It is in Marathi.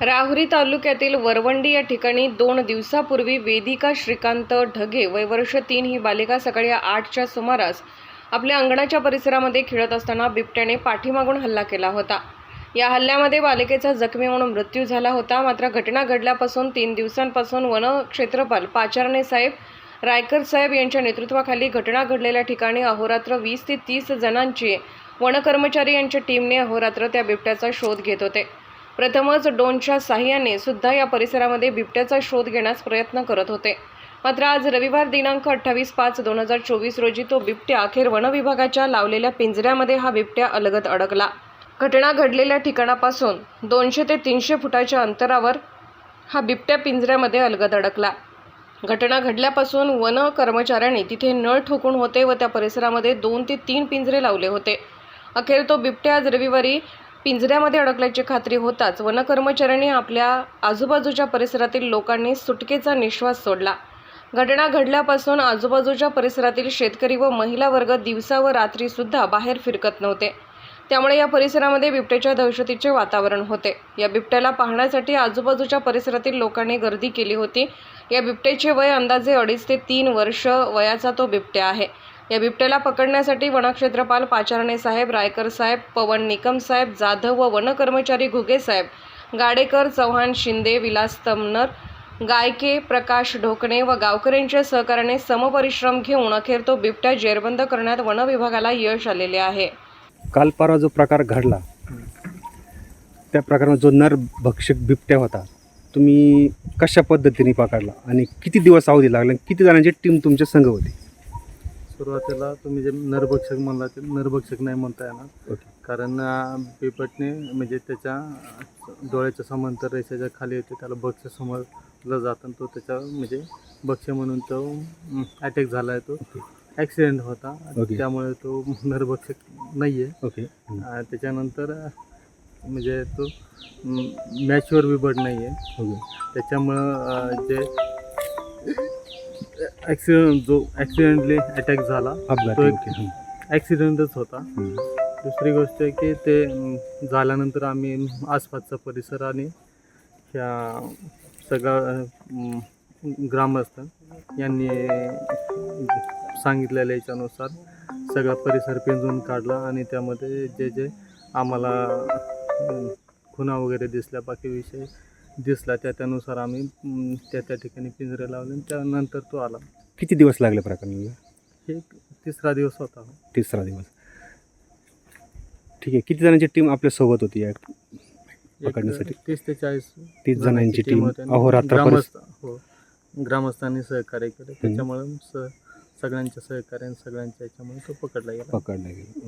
राहुरी तालुक्यातील वरवंडी या ठिकाणी दोन दिवसापूर्वी वेदिका श्रीकांत ढगे वयवर्ष तीन ही बालिका सकाळी आठच्या सुमारास आपल्या अंगणाच्या परिसरामध्ये खेळत असताना बिबट्याने पाठीमागून हल्ला केला होता. या हल्ल्यामध्ये बालिकेचा जखमी होऊन मृत्यू झाला होता. मात्र घटना घडल्यापासून तीन दिवसांपासून वन क्षेत्रपाल पाचारणे साहेब रायकर साहेब यांच्या नेतृत्वाखाली घटना घडलेल्या ठिकाणी अहोरात्र वीस ते तीस जणांची वन कर्मचारी यांच्या टीमने अहोरात्र त्या बिबट्याचा शोध घेत होते. प्रथमच डोनच्या साह्याने सुद्धा या परिसरामध्ये बिबट्याचा शोध घेण्यास प्रयत्न करत होते. मात्र आज रविवार दिनांक अठ्ठावीस पाच दोन हजार चोवीस रोजी तो बिबट्या अखेर वन विभागाच्या लावलेल्या पिंजऱ्यामध्ये हा बिबट्या अलगत अडकला. घटना घडलेल्या ठिकाणापासून दोनशे ते तीनशे फुटाच्या अंतरावर हा बिबट्या पिंजऱ्यामध्ये अलगद अडकला. घटना घडल्यापासून वन कर्मचाऱ्यांनी तिथे नळ ठोकून होते व त्या परिसरामध्ये दोन ते तीन पिंजरे लावले होते. अखेर तो बिबट्या आज रविवारी पिंजऱ्यामध्ये अडकल्याची खात्री होताच वनकर्मचाऱ्यांनी आपल्या आजूबाजूच्या परिसरातील लोकांनी सुटकेचा निश्वास सोडला. घटना घडल्यापासून आजूबाजूच्या परिसरातील शेतकरी व महिला वर्ग दिवसा व रात्रीसुद्धा बाहेर फिरकत नव्हते. त्यामुळे या परिसरामध्ये बिबट्याच्या दहशतीचे वातावरण होते. या बिबट्याला पाहण्यासाठी आजूबाजूच्या परिसरातील लोकांनी गर्दी केली होती. या बिबट्याचे वय अंदाजे अडीच ते तीन वर्ष वयाचा तो बिबट्या आहे. या बिबट्याला पकडण्यासाठी वनक्षेत्रपाल पाचारणे साहेब रायकर साहेब पवन निकम साहेब जाधव व वन कर्मचारी घुगे साहेब गाडेकर चव्हाण शिंदे विलास तमनर गायके प्रकाश ढोकणे व गावकऱ्यांच्या सहकार्याने समपरिश्रम घेऊन अखेर तो बिबट्या जेरबंद करण्यात वन विभागाला यश आलेले आहे. काल परवा जो प्रकार घडला त्या प्रकारामध्ये जो नर भक्षक बिबट्या होता तुम्ही कशा पद्धतीने पकडला आणि किती दिवस अवधी लागला किती जणांची टीम तुमच्या संघ होती? सुरुवातीला तुम्ही जे नरभक्षक म्हणला ते नरभक्षक नाही म्हणता येणार. कारण बिबटने म्हणजे त्याच्या डोळ्याच्या समांतर रेषेच्या खाली होते त्याला भक्ष समजलं जातं आणि तो त्याच्या म्हणजे भक्ष म्हणून तो अटॅक झाला आहे तो. ॲक्सिडेंट होता. त्यामुळे तो नरभक्षक नाही आहे ओके त्याच्यानंतर म्हणजे तो मॅचवर बिबट नाही आहे त्याच्यामुळं जे ॲक्सिडेंट जो ॲक्सिडेंटली अटॅक झाला तो एक-. ॲक्सिडेंटच होता. दुसरी गोष्ट आहे की ते अं, झाल्यानंतर आम्ही आसपासचा परिसर आणि ह्या सगळा अं, ग्रामस्थ यांनी सांगितलेल्या याच्यानुसार सगळा परिसर पिंजून काढला आणि त्यामध्ये जे जे आम्हाला अं, खुणा वगैरे दिसल्या बाकी विषय दिसला त्या त्यानुसार आम्ही अं, त्या त्या ठिकाणी पिंजरे लावले आणि त्यानंतर तो आला. किती दिवस लागले प्रकरणाला हे एक तिसरा दिवस होता. तिसरा दिवस. ठीक आहे किती जणांची टीम आपल्यासोबत होती या एक पकडण्यासाठी? तीस ते चाळीस तीस जणांची टीम होती आणि अहोरात्र ग्रामस्थ हो ग्रामस्थांनी सहकार्य केलं. त्याच्यामुळे स सगळ्यांच्या सहकार्याने सगळ्यांच्या याच्यामुळे तो पकडला गेला. पकडला गेला.